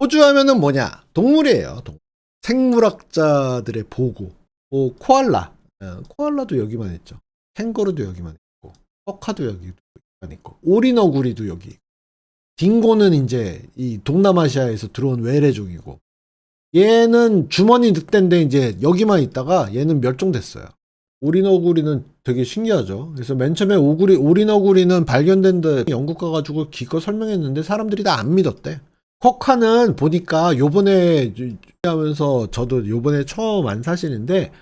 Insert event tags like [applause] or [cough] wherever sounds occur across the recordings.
호주 하면은 뭐냐? 동물이에요. 동- 생물학자들의 보고. 뭐 코알라. 어, 코알라도 여기만 있죠. 캥거루도 여기만 있고. 쿼카도 여기만 있고. 오리너구리도 여기. 딩고는 이제 이 동남아시아에서 들어온 외래종이고. 얘는 주머니 늑대인데 이제 여기만 있다가 얘는 멸종됐어요. 오리너구리는 되게 신기하죠. 그래서 맨 처음에 오구리, 오리너구리는 발견된 데 영국 가가지고 기껏 설명했는데 사람들이 다 안 믿었대. 쿼카는 보니까 요번에 하면서 저도 요번에 처음 안 사시는데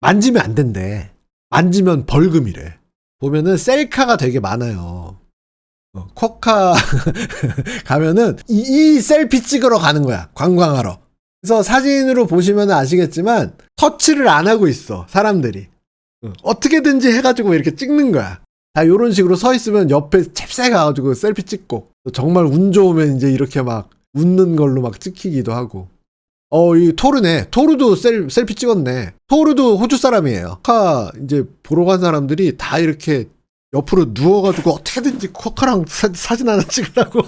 만지면 안 된대. 만지면 벌금이래. 보면은 셀카가 되게 많아요. 어, 쿼카 [laughs] 가면은 이, 이 셀피 찍으러 가는 거야. 관광하러. 그래서 사진으로 보시면 아시겠지만 터치를 안 하고 있어. 사람들이. 어, 어떻게든지 해가지고 이렇게 찍는 거야. 다 요런 식으로 서 있으면 옆에 잽싸게 가가지고 셀피 찍고 정말 운 좋으면 이제 이렇게 막 웃는 걸로 막 찍히기도 하고 어, 이 토르네. 토르도 셀, 셀피 찍었네. 토르도 호주 사람이에요. 쿼카 이제 보러 간 사람들이 다 이렇게 옆으로 누워가지고 어떻게든지 쿼카랑 사, 진 하나 찍으라고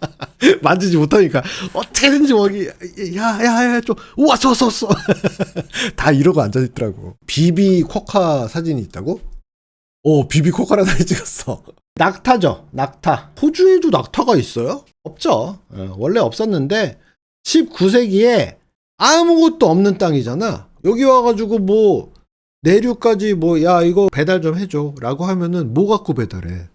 [laughs] 만지지 못하니까 어떻게든지 거기 야야야 좀 우와 쏘쏘 쏘. 다 이러고 앉아 있더라고. 비비 쿼카 사진이 있다고? 어 비비 쿼카랑 사진 찍었어. 낙타죠 낙타. 호주에도 낙타가 있어요? 없죠. 어, 원래 없었는데 19세기에 아무것도 없는 땅이잖아. 여기 와가지고 뭐 내륙까지 뭐 야 이거 배달 좀 해줘 라고 하면은 뭐 갖고 배달해.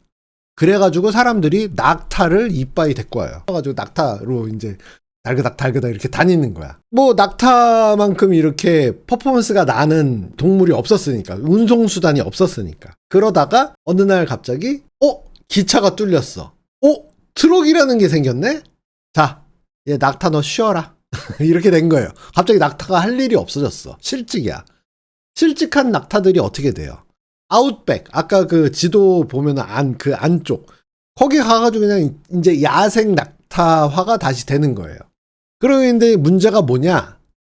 그래가지고 사람들이 낙타를 이빠이 데리고 와요. 그래가지고 낙타로 이제 달그닥 달그닥 이렇게 다니는 거야. 뭐 낙타만큼 이렇게 퍼포먼스가 나는 동물이 없었으니까 운송 수단이 없었으니까. 그러다가 어느 날 갑자기 어 기차가 뚫렸어. 어 트럭이라는 게 생겼네. 자, 얘 낙타 너 쉬어라. [laughs] 이렇게 된 거예요. 갑자기 낙타가 할 일이 없어졌어. 실직이야. 실직한 낙타들이 어떻게 돼요? 아웃백 아까 그 지도 보면은 안그 안쪽 거기 가가지고 그냥 이제 야생 낙 타화가 다시 되는 거예요. 그런데 문제가 뭐냐?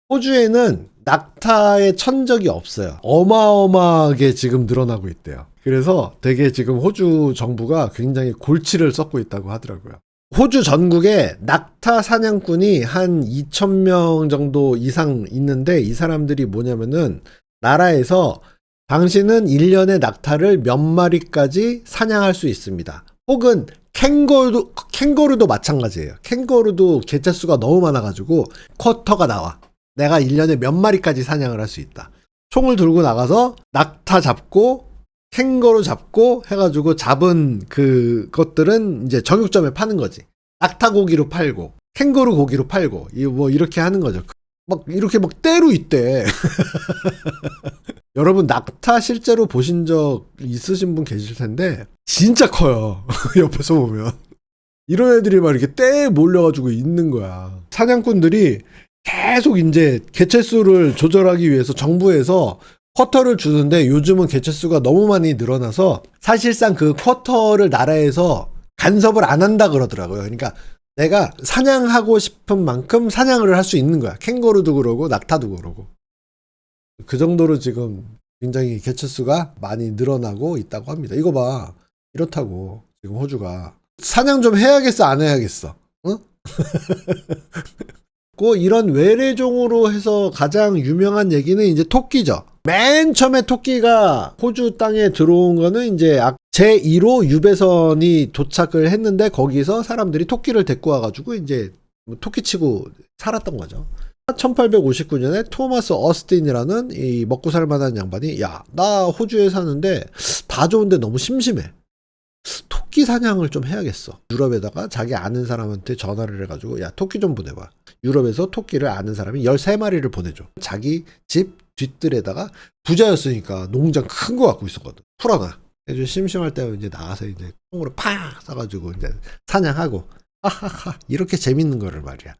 호주에는 낙타의 천적이 없어요. 어마어마하게 지금 늘어나고 있대요. 그래서 되게 지금 호주 정부가 굉장히 골치를 썩고 있다고 하더라고요. 호주 전국에 낙타 사냥꾼이 한 2,000명 정도 이상 있는데 이 사람들이 뭐냐면은 나라에서 당신은 1년에 낙타를 몇 마리까지 사냥할 수 있습니다. 혹은 캥거루도, 캥거루도 마찬가지예요. 캥거루도 개체수가 너무 많아가지고 쿼터가 나와. 내가 1년에 몇 마리까지 사냥을 할 수 있다. 총을 들고 나가서 낙타 잡고 캥거루 잡고 해가지고 잡은 그 것들은 이제 정육점에 파는 거지. 낙타 고기로 팔고 캥거루 고기로 팔고 이 뭐 이렇게 하는 거죠. 막 이렇게 막 때로 있대. [laughs] 여러분 낙타 실제로 보신 적 있으신 분 계실 텐데 진짜 커요. [laughs] 옆에서 보면 이런 애들이 막 이렇게 떼에 몰려가지고 있는 거야. 사냥꾼들이 계속 이제 개체수를 조절하기 위해서 정부에서 쿼터를 주는데 요즘은 개체수가 너무 많이 늘어나서 사실상 그 쿼터를 나라에서 간섭을 안 한다 그러더라고요. 그러니까 내가 사냥하고 싶은 만큼 사냥을 할 수 있는 거야. 캥거루도 그러고 낙타도 그러고. 그 정도로 지금 굉장히 개체수가 많이 늘어나고 있다고 합니다. 이거 봐. 이렇다고. 지금 호주가. 사냥 좀 해야겠어? 안 해야겠어? 응? 고 [laughs] 이런 외래종으로 해서 가장 유명한 얘기는 이제 토끼죠. 맨 처음에 토끼가 호주 땅에 들어온 거는 이제 제1호 유배선이 도착을 했는데 거기서 사람들이 토끼를 데리고 와가지고 이제 뭐 토끼 치고 살았던 거죠. 1859년에 토마스 어스틴이라는 이 먹고 살 만한 양반이 야 나 호주에 사는데 다 좋은데 너무 심심해. 토끼 사냥을 좀 해야겠어. 유럽에다가 자기 아는 사람한테 전화를 해가지고 야 토끼 좀 보내봐. 유럽에서 토끼를 아는 사람이 13마리를 보내줘. 자기 집 뒷뜰에다가 부자였으니까 농장 큰 거 갖고 있었거든. 풀어놔. 아주 심심할 때 이제 나가서 이제 콩으로 팍 싸가지고 이제 사냥하고 하하하 이렇게 재밌는 거를 말이야.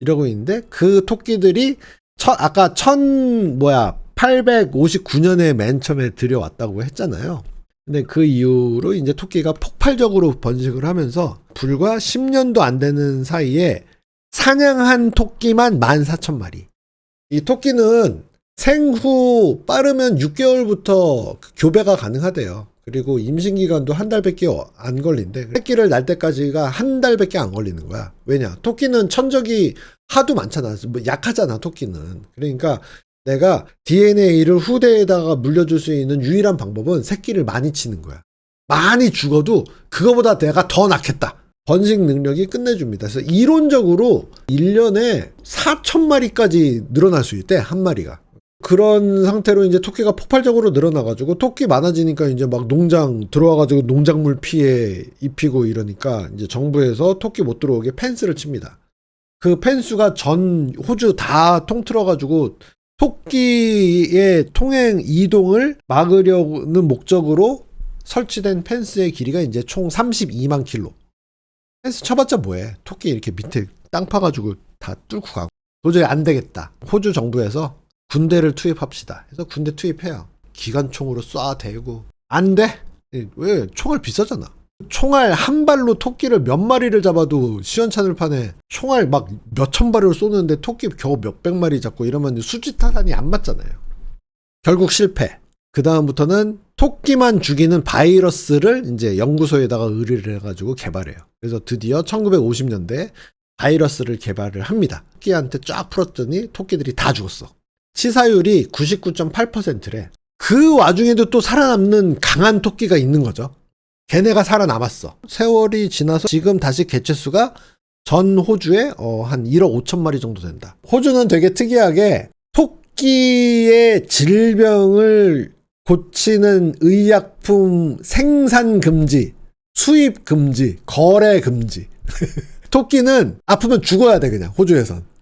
이러고 있는데 그 토끼들이 첫 아까 천 뭐야 859년에 맨 처음에 들여왔다고 했잖아요. 근데 그 이후로 이제 토끼가 폭발적으로 번식을 하면서 불과 10년도 안 되는 사이에 사냥한 토끼만 14,000마리. 이 토끼는 생후 빠르면 6개월부터 교배가 가능하대요. 그리고 임신 기간도 한 달밖에 어- 안 걸린대. 새끼를 날 때까지가 한 달밖에 안 걸리는 거야. 왜냐? 토끼는 천적이 하도 많잖아. 뭐 약하잖아, 토끼는. 그러니까 내가 DNA를 후대에다가 물려줄 수 있는 유일한 방법은 새끼를 많이 치는 거야. 많이 죽어도 그거보다 내가 더 낫겠다. 번식 능력이 끝내줍니다. 그래서 이론적으로 1년에 4천 마리까지 늘어날 수 있대, 한 마리가. 그런 상태로 이제 토끼가 폭발적으로 늘어나가지고 토끼 많아지니까 이제 막 농장 들어와가지고 농작물 피해 입히고 이러니까 이제 정부에서 토끼 못 들어오게 펜스를 칩니다. 그 펜스가 전 호주 다 통틀어가지고 토끼의 통행 이동을 막으려는 목적으로 설치된 펜스의 길이가 이제 총 32만 킬로. 펜스 쳐봤자 뭐해? 토끼 이렇게 밑에 땅 파가지고 다 뚫고 가고. 도저히 안 되겠다. 호주 정부에서 군대를 투입합시다. 그래서 군대 투입해요. 기관총으로 쏴 대고. 안 돼. 예, 왜? 총알 비싸잖아. 총알 한 발로 토끼를 몇 마리를 잡아도 시원찮을 판에 총알 막 몇천 발을 쏘는데 토끼 겨우 몇백 마리 잡고 이러면 수지 타산이 안 맞잖아요. 결국 실패. 그 다음부터는 토끼만 죽이는 바이러스를 이제 연구소에다가 의뢰를 해가지고 개발해요. 그래서 드디어 1950년대 바이러스를 개발을 합니다. 토끼한테 쫙 풀었더니 토끼들이 다 죽었어. 치사율이 99.8%래. 그 와중에도 또 살아남는 강한 토끼가 있는 거죠. 걔네가 살아남았어. 세월이 지나서 지금 다시 개체수가 전 호주에 어, 한 1억 5천 마리 정도 된다. 호주는 되게 특이하게 토끼의 질병을 고치는 의약품 생산 금지, 수입 금지, 거래 금지. [laughs] 토끼는 아프면 죽어야 돼 그냥 호주에선.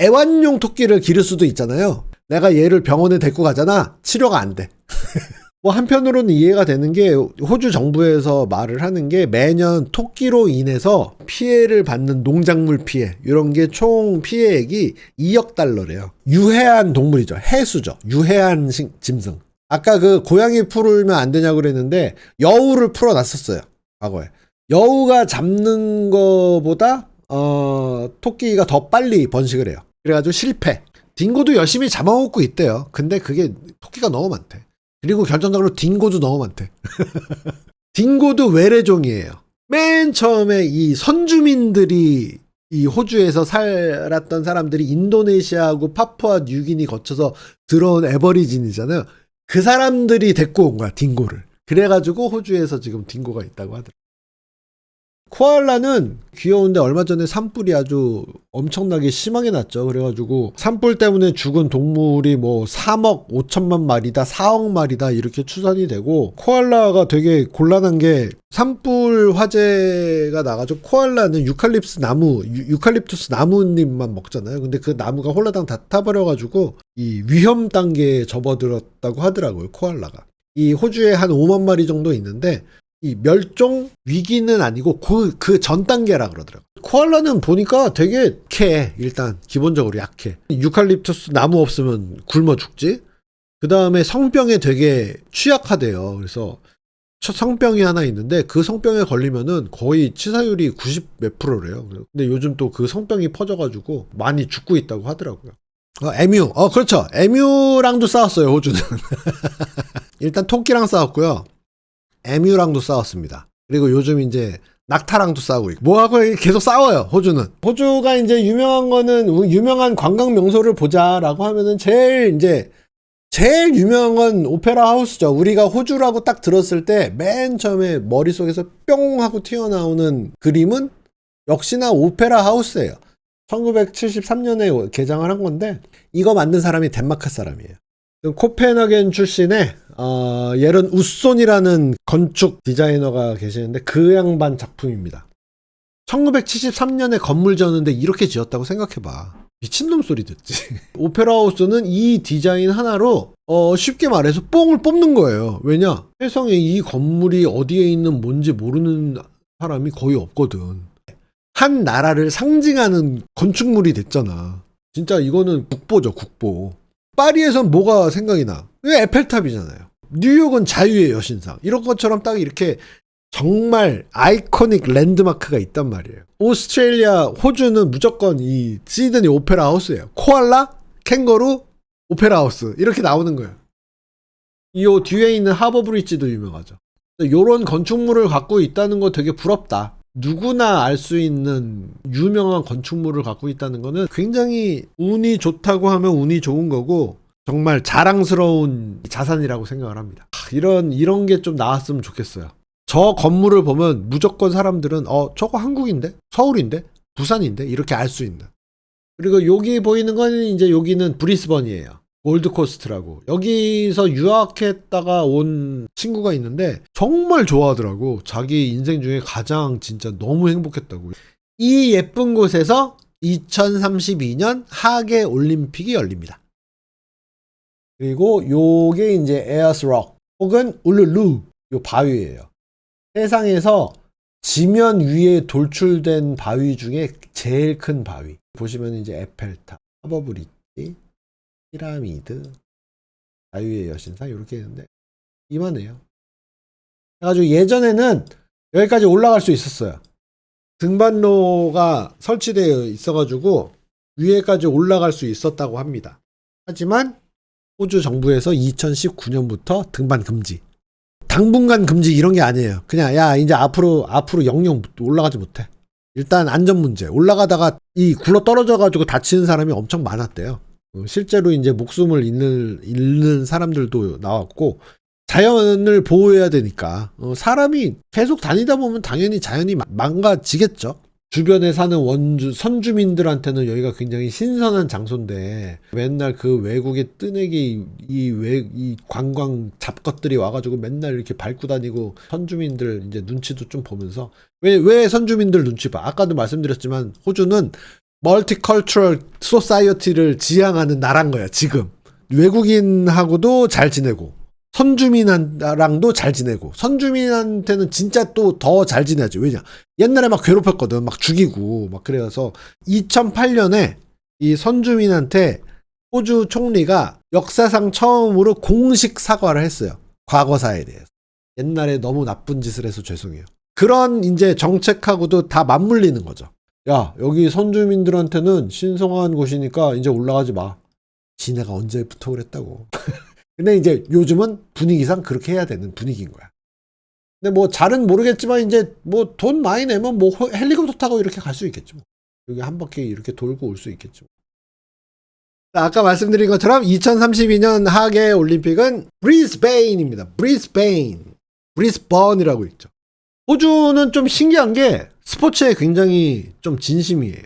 애완용 토끼를 기를 수도 있잖아요. 내가 얘를 병원에 데리고 가잖아. 치료가 안 돼. [laughs] 뭐 한편으로는 이해가 되는 게 호주 정부에서 말을 하는 게 매년 토끼로 인해서 피해를 받는 농작물 피해 이런 게 총 피해액이 2억 달러래요. 유해한 동물이죠. 해수죠. 유해한 신- 짐승. 아까 그 고양이 풀면 안 되냐고 그랬는데 여우를 풀어놨었어요. 과거에. 여우가 잡는 거보다 어, 토끼가 더 빨리 번식을 해요. 그래가지고 실패. 딩고도 열심히 잡아먹고 있대요. 근데 그게 토끼가 너무 많대. 그리고 결정적으로 딩고도 너무 많대. [laughs] 딩고도 외래종이에요. 맨 처음에 이 선주민들이 이 호주에서 살았던 사람들이 인도네시아하고 파푸아 뉴기니 거쳐서 들어온 에버리진이잖아요. 그 사람들이 데리고 온 거야, 딩고를. 그래가지고 호주에서 지금 딩고가 있다고 하더라고요. 코알라는 귀여운데 얼마 전에 산불이 아주 엄청나게 심하게 났죠. 그래가지고 산불 때문에 죽은 동물이 뭐 3억 5천만 마리다, 4억 마리다 이렇게 추산이 되고 코알라가 되게 곤란한 게 산불 화재가 나가지고 코알라는 유칼립스 나무, 유, 유칼립투스 나무잎만 먹잖아요. 근데 그 나무가 홀라당 다 타버려가지고 이 위험 단계에 접어들었다고 하더라고요. 코알라가. 이 호주에 한 5만 마리 정도 있는데 이 멸종 위기는 아니고 그 그 전 단계라 그러더라고. 코알라는 보니까 되게 약해. 일단 기본적으로 약해. 유칼립투스 나무 없으면 굶어 죽지. 그 다음에 성병에 되게 취약하대요. 그래서 첫 성병이 하나 있는데 그 성병에 걸리면은 거의 치사율이 90 몇 프로래요. 근데 요즘 또 그 성병이 퍼져가지고 많이 죽고 있다고 하더라고요. 어, 에뮤. 어, 그렇죠. 에뮤랑도 싸웠어요, 호주는. [laughs] 일단 토끼랑 싸웠고요. 에뮤랑도 싸웠습니다. 그리고 요즘 이제 낙타랑도 싸우고 있고. 뭐하고 계속 싸워요 호주는. 호주가 이제 유명한 거는 유명한 관광 명소를 보자라고 하면은 제일 이제 제일 유명한 건 오페라 하우스죠. 우리가 호주라고 딱 들었을 때 맨 처음에 머릿속에서 뿅 하고 튀어나오는 그림은 역시나 오페라 하우스예요. 1973년에 개장을 한 건데 이거 만든 사람이 덴마크 사람이에요. 코펜하겐 출신의 어, 예런 우손이라는 건축 디자이너가 계시는데 그 양반 작품입니다. 1973년에 건물 지었는데 이렇게 지었다고 생각해봐. 미친놈 소리 듣지. [laughs] 오페라 하우스는 이 디자인 하나로 어, 쉽게 말해서 뽕을 뽑는 거예요. 왜냐? 세상에 이 건물이 어디에 있는 뭔지 모르는 사람이 거의 없거든. 한 나라를 상징하는 건축물이 됐잖아. 진짜 이거는 국보죠, 국보. 파리에선 뭐가 생각이 나? 왜 에펠탑이잖아요. 뉴욕은 자유의 여신상. 이런 것처럼 딱 이렇게 정말 아이코닉 랜드마크가 있단 말이에요. 오스트레일리아, 호주는 무조건 이 시드니 오페라 하우스예요. 코알라, 캥거루, 오페라 하우스. 이렇게 나오는 거예요. 이 뒤에 있는 하버 브릿지도 유명하죠. 요런 건축물을 갖고 있다는 거 되게 부럽다. 누구나 알 수 있는 유명한 건축물을 갖고 있다는 거는 굉장히 운이 좋다고 하면 운이 좋은 거고 정말 자랑스러운 자산이라고 생각을 합니다. 하, 이런 이런 게 좀 나왔으면 좋겠어요. 저 건물을 보면 무조건 사람들은 어 저거 한국인데 서울인데 부산인데 이렇게 알 수 있는. 그리고 여기 보이는 건 이제 여기는 브리스번이에요. 골드코스트라고. 여기서 유학했다가 온 친구가 있는데 정말 좋아하더라고. 자기 인생 중에 가장 진짜 너무 행복했다고. 이 예쁜 곳에서 2032년 하계 올림픽이 열립니다. 그리고 요게 이제 에어스럭 혹은 울룰루 요 바위예요. 세상에서 지면 위에 돌출된 바위 중에 제일 큰 바위. 보시면 이제 에펠탑, 하버브리지, 피라미드, 자유의 여신상 이렇게 있는데 이만해요. 그래가지고 예전에는 여기까지 올라갈 수 있었어요. 등반로가 설치되어 있어가지고 위에까지 올라갈 수 있었다고 합니다. 하지만 호주 정부에서 2019년부터 등반 금지. 당분간 금지 이런 게 아니에요. 그냥 야 이제 앞으로 앞으로 영영 올라가지 못해. 일단 안전 문제. 올라가다가 이 굴러 떨어져 가지고 다치는 사람이 엄청 많았대요. 어, 실제로 이제 목숨을 잃는, 잃는 사람들도 나왔고 자연을 보호해야 되니까 어, 사람이 계속 다니다 보면 당연히 자연이 마- 망가지겠죠. 주변에 사는 원주 선주민들한테는 여기가 굉장히 신선한 장소인데 맨날 그 외국의 뜨내기 이외이 관광 잡것들이 와가지고 맨날 이렇게 밟고 다니고 선주민들 이제 눈치도 좀 보면서. 왜 왜 선주민들 눈치 봐? 아까도 말씀드렸지만 호주는 멀티컬처럴 소사이어티를 지향하는 나라인 거야 지금. 외국인하고도 잘 지내고 선주민랑도 잘 지내고 선주민한테는 진짜 또 더 잘 지내야지. 왜냐? 옛날에 막 괴롭혔거든. 막 죽이고 막 그래서 2008년에 이 선주민한테 호주 총리가 역사상 처음으로 공식 사과를 했어요. 과거사에 대해서. 옛날에 너무 나쁜 짓을 해서 죄송해요. 그런 이제 정책하고도 다 맞물리는 거죠. 야, 여기 선주민들한테는 신성한 곳이니까 이제 올라가지 마. 지네가 언제부터 그랬다고. [laughs] 근데 이제 요즘은 분위기상 그렇게 해야 되는 분위기인 거야. 근데 뭐 잘은 모르겠지만 이제 뭐 돈 많이 내면 뭐 호- 헬리콥터 타고 이렇게 갈 수 있겠죠. 뭐. 여기 한 바퀴 이렇게 돌고 올 수 있겠죠. 자, 아까 말씀드린 것처럼 2032년 하계 올림픽은 브리스베인입니다. 브리스베인. 브리스번이라고 있죠. 호주는 좀 신기한 게 스포츠에 굉장히 좀 진심이에요.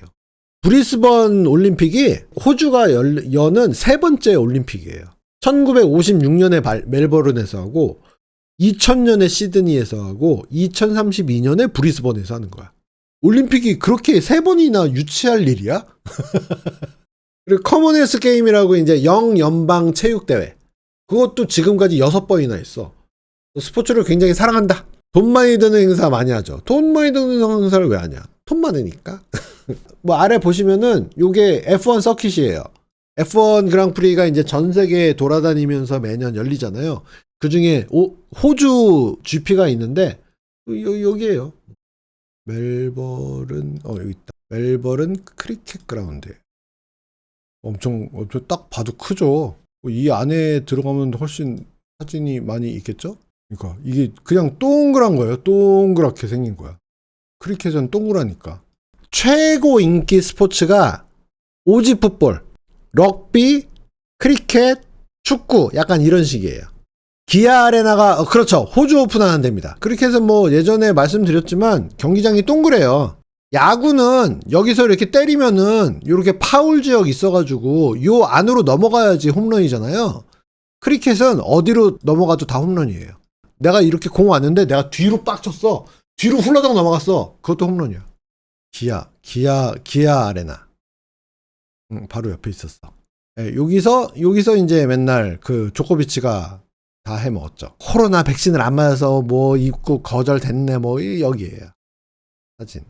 브리스번 올림픽이 호주가 열, 여는 세 번째 올림픽이에요. 1956년에 멜버른에서 하고 2000년에 시드니에서 하고 2032년에 브리스번에서 하는 거야. 올림픽이 그렇게 세 번이나 유치할 일이야? [laughs] 그리고 커먼웰스 게임이라고 이제 영연방 체육대회. 그것도 지금까지 여섯 번이나 했어. 스포츠를 굉장히 사랑한다. 돈 많이 드는 행사 많이 하죠. 돈 많이 드는 행사를 왜 하냐? 돈 많으니까. [laughs] 뭐 아래 보시면은 요게 F1 서킷이에요. F1 그랑프리가 이제 전 세계에 돌아다니면서 매년 열리잖아요. 그 중에 호주 GP가 있는데 요, 여기에요. 멜버른 어 여기 있다. 멜버른 크리켓 그라운드. 엄청 엄청 딱 봐도 크죠. 이 안에 들어가면 훨씬 사진이 많이 있겠죠? 그러니까 이게 그냥 동그란 거예요. 동그랗게 생긴 거야. 크리켓은 동그라니까. 최고 인기 스포츠가 오지 풋볼, 럭비, 크리켓, 축구 약간 이런 식이에요. 기아 아레나가 어, 그렇죠. 호주 오픈하는 데입니다. 크리켓은 뭐 예전에 말씀드렸지만 경기장이 동그래요. 야구는 여기서 이렇게 때리면은 이렇게 파울 지역 있어가지고 요 안으로 넘어가야지 홈런이잖아요. 크리켓은 어디로 넘어가도 다 홈런이에요. 내가 이렇게 공 왔는데 내가 뒤로 빡 쳤어. 뒤로 훌러덩 넘어갔어. 그것도 홈런이야. 기아, 기아, 기아 아레나. 응, 바로 옆에 있었어. 예, 여기서, 여기서 이제 맨날 그 조코비치가 다 해먹었죠. 코로나 백신을 안 맞아서 뭐 입국 거절됐네, 뭐, 이 여기에요. 사진.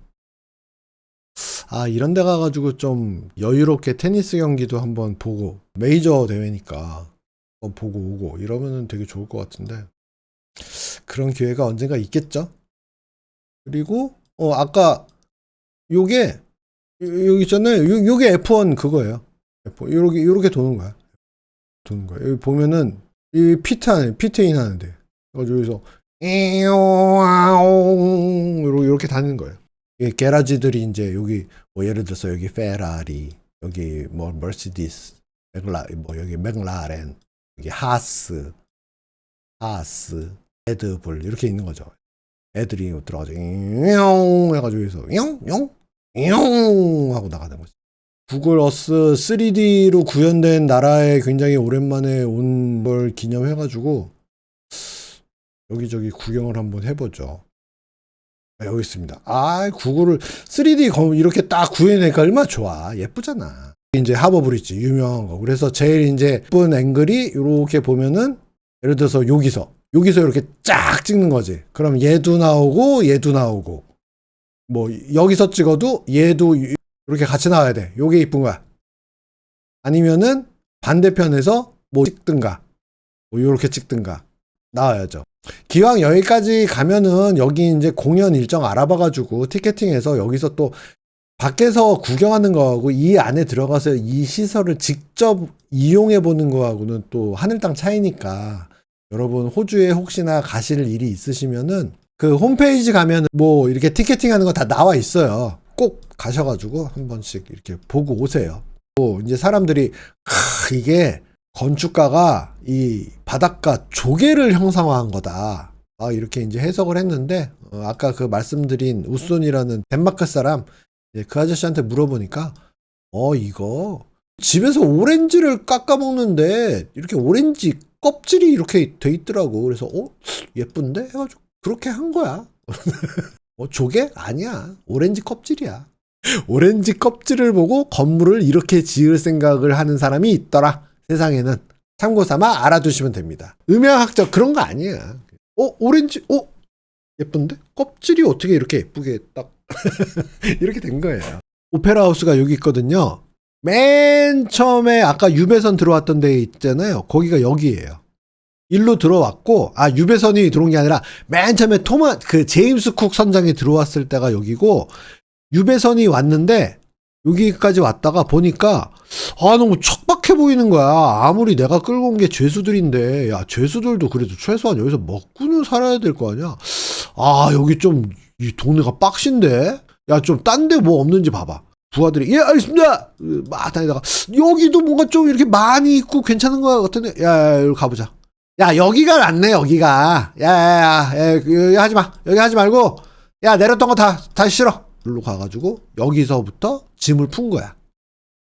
아, 이런 데 가가지고 좀 여유롭게 테니스 경기도 한번 보고, 메이저 대회니까 한번 보고 오고, 이러면은 되게 좋을 것 같은데. 그런 기회가 언젠가 있겠죠? 그리고, 어, 아까, 요게, 요- 여기 있잖아요. 요, 요게 F1 그거예요. F1. 요렇게, 요렇게 도는 거야. 도는 거야. 여기 보면은, 이 피트 하는, 피트인 하는데. 그래서 여기서 이오아옹 이렇게 다니는 거예요. 이 게라지들이 이제 여기 뭐 예를 들어서 여기 페라리, 여기 뭐 머시디스, 맥라 뭐 여기 맥라렌, 여기 하스, 하스, 레드불 이렇게 있는 거죠. 애들이 들어가서 용 해가지고 여기서 용 용 용 하고 나가는 거지. 구글 어스 3D로 구현된 나라에 굉장히 오랜만에 온 걸 기념해가지고 여기저기 구경을 한번 해보죠. 아, 여기 있습니다. 아, 구글을 3D 거- 이렇게 딱 구현하니까 얼마나 좋아. 예쁘잖아. 이제 하버 브릿지 유명한 거. 그래서 제일 이제 예쁜 앵글이 이렇게 보면은 예를 들어서 여기서 여기서 이렇게 쫙 찍는 거지. 그럼 얘도 나오고 얘도 나오고 뭐 여기서 찍어도 얘도 이렇게 같이 나와야 돼. 요게 이쁜 거야. 아니면은 반대편에서 뭐 찍든가 뭐 요렇게 찍든가 나와야죠. 기왕 여기까지 가면은 여기 이제 공연 일정 알아봐가지고 티켓팅해서 여기서 또 밖에서 구경하는 거하고 이 안에 들어가서 이 시설을 직접 이용해 보는 거하고는 또 하늘 땅 차이니까 여러분 호주에 혹시나 가실 일이 있으시면은 그 홈페이지 가면 뭐 이렇게 티켓팅 하는 거 다 나와 있어요. 꼭 가셔가지고 한 번씩 이렇게 보고 오세요. 또 이제 사람들이 크, 이게 건축가가 이 바닷가 조개를 형상화한 거다. 아, 이렇게 이제 해석을 했는데 어, 아까 그 말씀드린 우손이라는 덴마크 사람 예, 그 아저씨한테 물어보니까 어 이거 집에서 오렌지를 깎아 먹는데 이렇게 오렌지 껍질이 이렇게 돼 있더라고. 그래서 어 예쁜데 해가지고 그렇게 한 거야. 어 조개 아니야. 오렌지 껍질이야. 오렌지 껍질을 보고 건물을 이렇게 지을 생각을 하는 사람이 있더라. 세상에는 참고 삼아 알아두시면 됩니다. 음향학적 그런 거 아니야. 어 오렌지 어 예쁜데 껍질이 어떻게 이렇게 예쁘게 딱 [laughs] 이렇게 된 거예요. 오페라 하우스가 여기 있거든요. 맨 처음에 아까 유배선 들어왔던 데 있잖아요. 거기가 여기예요. 일로 들어왔고 아 유배선이 들어온 게 아니라 맨 처음에 토마 그 제임스 쿡 선장이 들어왔을 때가 여기고 유배선이 왔는데 여기까지 왔다가 보니까 아 너무 척박해 보이는 거야. 아무리 내가 끌고 온 게 죄수들인데 야 죄수들도 그래도 최소한 여기서 먹고는 살아야 될 거 아니야. 아 여기 좀 이 동네가 빡신데 야 좀 딴 데 뭐 없는지 봐봐. 부하들이 예 알겠습니다. 으, 막 다니다가 여기도 뭔가 좀 이렇게 많이 있고 괜찮은 거 같은데 야, 야 여기 가보자. 야 여기가 낫네 여기가. 야 야 야 야, 여기 하지 마. 여기 하지 말고 야 내렸던 거 다 다시 실어. 일로 가가지고 여기서부터 짐을 푼 거야.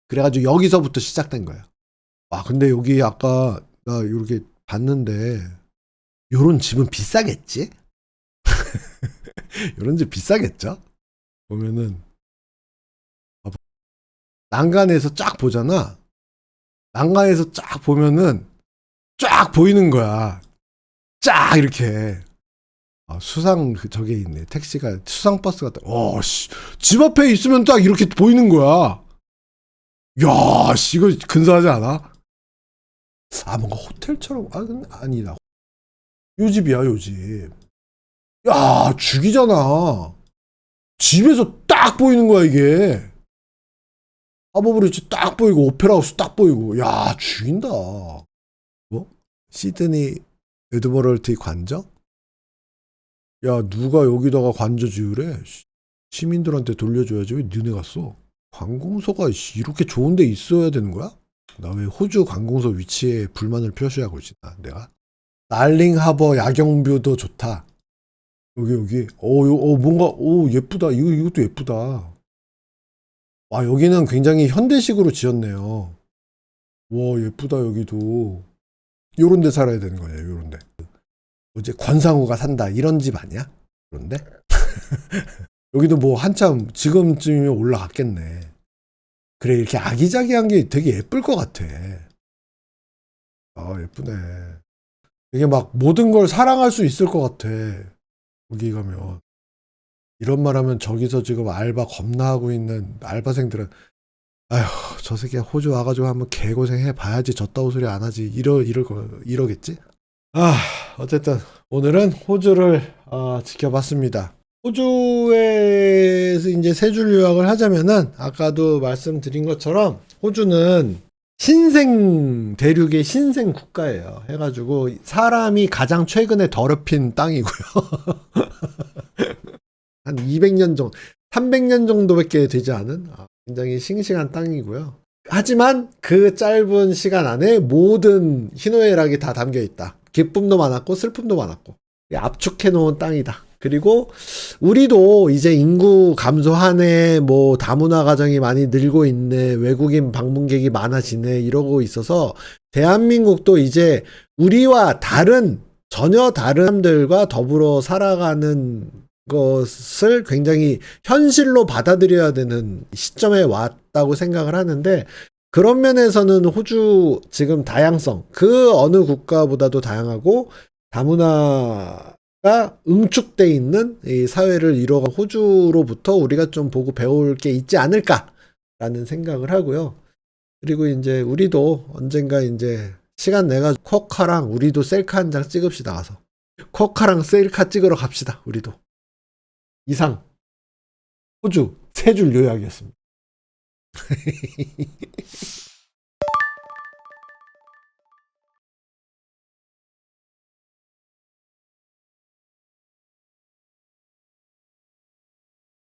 그래가지고 여기서부터 시작된 거야. 아 근데 여기 아까 나 이렇게 봤는데 요런 집은 비싸겠지? [laughs] 요런 집 비싸겠죠? 보면은 봐봐. 난간에서 쫙 보잖아. 난간에서 쫙 보면은 쫙 보이는 거야. 쫙 이렇게. 아, 수상 그 저게 있네. 택시가 수상 버스 같다. 어, 씨. 집 앞에 있으면 딱 이렇게 보이는 거야. 야, 씨 이거 근사하지 않아? 아, 뭔가 호텔처럼 아, 아니다. 요 집이야, 요 집. 야, 죽이잖아. 집에서 딱 보이는 거야, 이게. 하버브리지 딱 보이고, 오페라 하우스 딱 보이고. 야, 죽인다. 뭐? 시드니 에드머럴티 관적? 야, 누가 여기다가 관저 지으래? 씨, 시민들한테 돌려줘야지. 왜 너네 갔어? 관공서가 씨, 이렇게 좋은 데 있어야 되는 거야? 나 왜 호주 관공서 위치에 불만을 표시하고 있지, 나, 내가? 날링 하버 야경뷰도 좋다. 여기, 여기. 어, 요, 어, 뭔가, 오, 예쁘다. 이거, 이것도 예쁘다. 와, 여기는 굉장히 현대식으로 지었네요. 와, 예쁘다, 여기도. 요런 데 살아야 되는 거냐, 요런 데. 어제 권상우가 산다. 이런 집 아니야? 그런데? [laughs] 여기도 뭐 한참 지금쯤이면 올라갔겠네. 그래, 이렇게 아기자기한 게 되게 예쁠 것 같아. 아, 예쁘네. 이게 막 모든 걸 사랑할 수 있을 것 같아. 거기 가면. 이런 말 하면 저기서 지금 알바 겁나 하고 있는 알바생들은, 아휴, 저 새끼 호주 와가지고 한번 개고생 해 봐야지 저따오 소리 안 하지. 이러, 이럴 거, 이러겠지? 아, 어쨌든 오늘은 호주를 어, 지켜봤습니다. 호주에서 이제 세 줄 요약을 하자면은 아까도 말씀드린 것처럼 호주는 신생 대륙의 신생 국가예요. 해가지고 사람이 가장 최근에 더럽힌 땅이고요. [laughs] 한 200년 정도, 300년 정도밖에 되지 않은 아, 굉장히 싱싱한 땅이고요. 하지만 그 짧은 시간 안에 모든 희노애락이 다 담겨 있다. 기쁨도 많았고 슬픔도 많았고 압축해 놓은 땅이다. 그리고 우리도 이제 인구 감소하네, 뭐 다문화 가정이 많이 늘고 있네, 외국인 방문객이 많아지네 이러고 있어서 대한민국도 이제 우리와 다른 전혀 다른 사람들과 더불어 살아가는 것을 굉장히 현실로 받아들여야 되는 시점에 왔다고 생각을 하는데 그런 면에서는 호주 지금 다양성 그 어느 국가보다도 다양하고 다문화가 응축돼 있는 이 사회를 이뤄간 호주로부터 우리가 좀 보고 배울 게 있지 않을까라는 생각을 하고요. 그리고 이제 우리도 언젠가 이제 시간 내가 쿼카랑 우리도 셀카 한 장 찍읍시다 가서 쿼카랑 셀카 찍으러 갑시다 우리도 이상 호주 세 줄 요약이었습니다. [laughs]